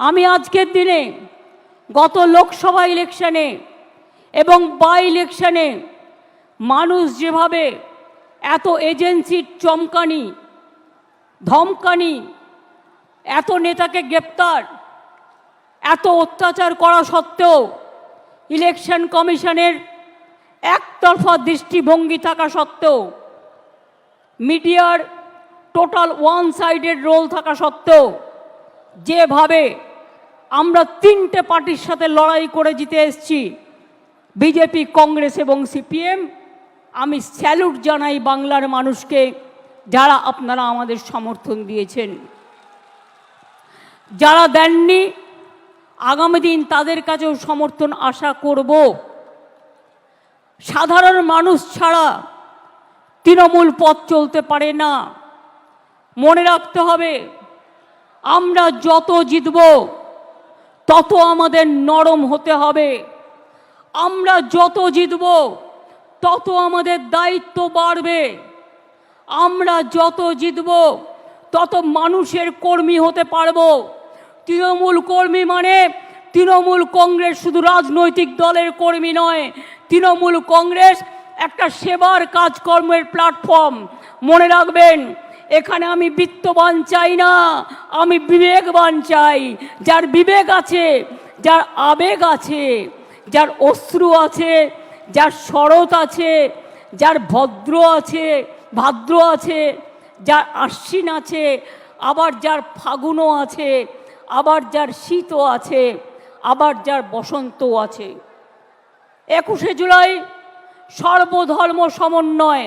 আমি আজকের দিনে গত লোকসভা ইলেকশনে এবং বাই ইলেকশনে মানুষ যেভাবে এত এজেন্সির চমকানি, ধমকানি, এত নেতাকে গ্রেপ্তার, এত অত্যাচার করা সত্ত্বেও ইলেকশন কমিশনের একতরফা দৃষ্টিভঙ্গি থাকা সত্ত্বেও, মিডিয়ার টোটাল ওয়ান সাইডেড রোল থাকা সত্ত্বেও, যেভাবে আমরা তিনটে পার্টির সাথে লড়াই করে জিতে এসছি। বিজেপি, কংগ্রেস এবং সিপিএম। আমি স্যালুট জানাই বাংলার মানুষকে যারা আপনারা আমাদের সমর্থন দিয়েছেন। যারা দেননি, আগামী দিন তাদের কাছেও সমর্থন আশা করব। সাধারণ মানুষ ছাড়া তৃণমূল পথ চলতে পারে না। মনে রাখতে হবে, আমরা যত জিতব তত আমাদের নরম হতে হবে। আমরা যত জিতব, তত আমাদের দায়িত্ব বাড়বে। আমরা যত জিতব, তত মানুষের কর্মী হতে পারব। তৃণমূল কর্মী মানে তৃণমূল কংগ্রেস শুধু রাজনৈতিক দলের কর্মী নয়। তৃণমূল কংগ্রেস একটা সেবার কাজকর্মের প্ল্যাটফর্ম। মনে রাখবেন এখানে আমি বিত্তবান চাই না, আমি বিবেকবান চাই। যার বিবেক আছে, যার আবেগ আছে, যার অশ্রু আছে, যার শরৎ আছে, যার ভদ্র আছে, ভাদ্র আছে, যার আশ্বিন আছে, আবার যার ফাগুনও আছে, আবার যার শীতও আছে, আবার যার বসন্তও আছে। একুশে জুলাই সর্বধর্ম সমন্বয়।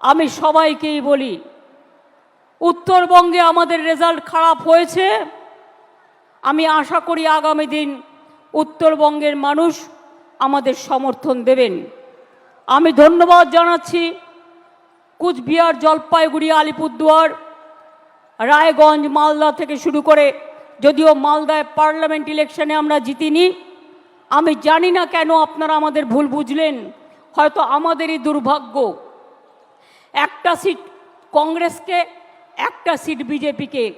আমি সবাইকেই বলি উত্তরবঙ্গে আমাদের রেজাল্ট খারাপ হয়েছে। আমি আশা করি আগামী দিন উত্তরবঙ্গের মানুষ আমাদের সমর্থন দেবেন। আমি ধন্যবাদ জানাচ্ছি কুচবিহার জলপাইগুড়ি আলিপুরদুয়ার, রায়গঞ্জ, মালদা থেকে শুরু করে, যদিও মালদায় পার্লামেন্ট ইলেকশনে আমরা জিতিনি। আমি জানি না কেন আপনারা আমাদের ভুল বুঝলেন, হয়তো আমাদেরই দুর্ভাগ্য। একটা সিট কংগ্রেসকে একটা সিট বিজেপিকে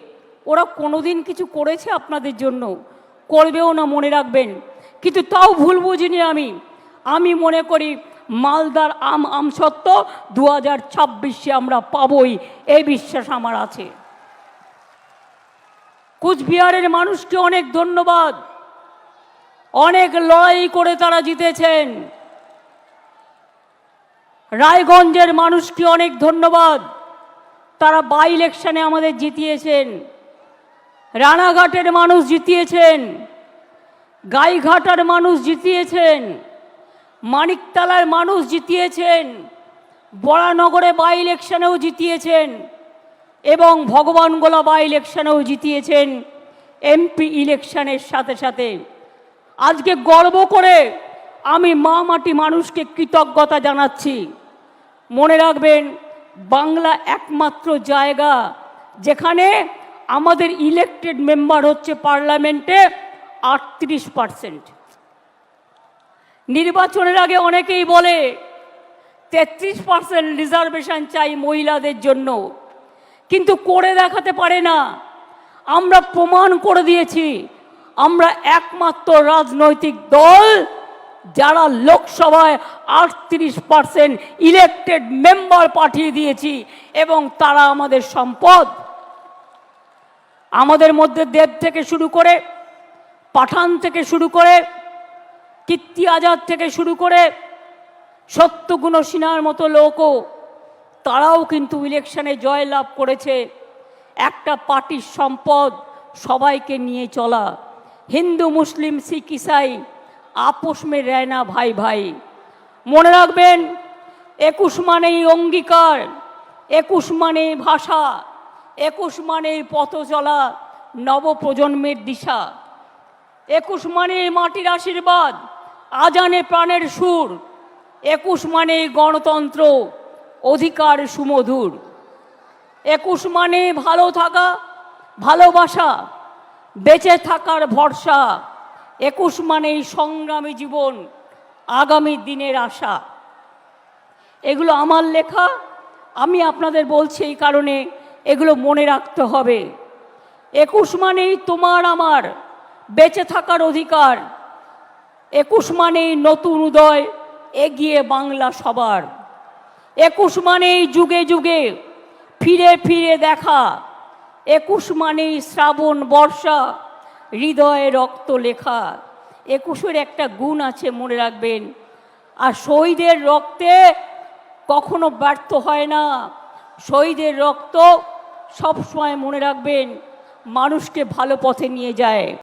ওরা কোনোদিন কিছু করেছে আপনাদের জন্য? করবেও না, মনে রাখবেন। কিন্তু তাও ভুল বুঝিনি আমি। আমি মনে করি মালদার আম আম সত্য দু হাজার ছাব্বিশে আমরা পাবই এই বিশ্বাস আমার আছে। কুচবিহারের মানুষকে অনেক ধন্যবাদ। অনেক লড়াই করে তারা জিতেছেন। রায়গঞ্জের মানুষকে অনেক ধন্যবাদ। তারা বাই ইলেকশনে আমাদের জিতিয়েছেন। রানাঘাটের মানুষ জিতিয়েছেন। গাইঘাটার মানুষ জিতিয়েছেন। মানিকতলার মানুষ জিতিয়েছেন। বড়ানগরে বাই ইলেকশনেও জিতিয়েছেন। এবং ভগবানগোলা বাই ইলেকশনেও জিতিয়েছেন এমপি ইলেকশনের সাথে সাথে। আজকে গর্ব করে আমি মা মাটি মানুষকে কৃতজ্ঞতা জানাচ্ছি। মনে রাখবেন বাংলা একমাত্র জায়গা যেখানে আমাদের ইলেকটেড মেম্বার হচ্ছে পার্লামেন্টে আটত্রিশ পার্সেন্ট নির্বাচনের আগে অনেকেই বলে, তেত্রিশ পার্সেন্ট রিজার্ভেশন চাই মহিলাদের জন্য। কিন্তু করে দেখাতে পারে না। আমরা প্রমাণ করে দিয়েছি, আমরা একমাত্র রাজনৈতিক দল যারা লোকসভায় আটত্রিশ পার্সেন্ট ইলেকটেড মেম্বার পাঠিয়ে দিয়েছি এবং তারা আমাদের সম্পদ, আমাদের মধ্যে দেব থেকে শুরু করে, পাঠান থেকে শুরু করে, কীর্তি আজাদ থেকে শুরু করে, সত্যগুণ সিনহার মতো লোকও তারাও কিন্তু ইলেকশনে জয়লাভ করেছে। একটা পার্টির সম্পদ সবাইকে নিয়ে চলা। হিন্দু, মুসলিম, শিখ, ইসাই আপোষ মে রয় না ভাই ভাই। মনে রাখবেন, একুশ মানেই অঙ্গীকার, একুশ মানেই ভাষা, একুশ মানেই পথ চলা, নবপ্রজন্মের দিশা। একুশ মানে মাটির আশীর্বাদ, আজানে প্রাণের সুর। একুশ মানে গণতন্ত্র, অধিকার সুমধুর। একুশ মানে ভালো থাকা, ভালোবাসা, বেঁচে থাকার ভরসা। একুশ মানেই সংগ্রামী জীবন, আগামী দিনের আশা। এগুলো আমার লেখা, আমি আপনাদের বলছি এই কারণে এগুলো মনে রাখতে হবে। একুশ মানেই তোমার আমার বেঁচে থাকার অধিকার। একুশ মানেই নতুন উদয়, এগিয়ে বাংলা সবার। একুশ মানেই যুগে যুগে ফিরে ফিরে দেখা। একুশ মানেই শ্রাবণ বর্ষা হৃদয়ে রক্ত লেখা। একুশের একটা গুণ আছে, মনে রাখবেন। আর শহীদের রক্তে কখনো ব্যর্থ হয় না। শহীদের রক্ত সবসময় মনে রাখবেন, মানুষকে ভালো পথে নিয়ে যায়।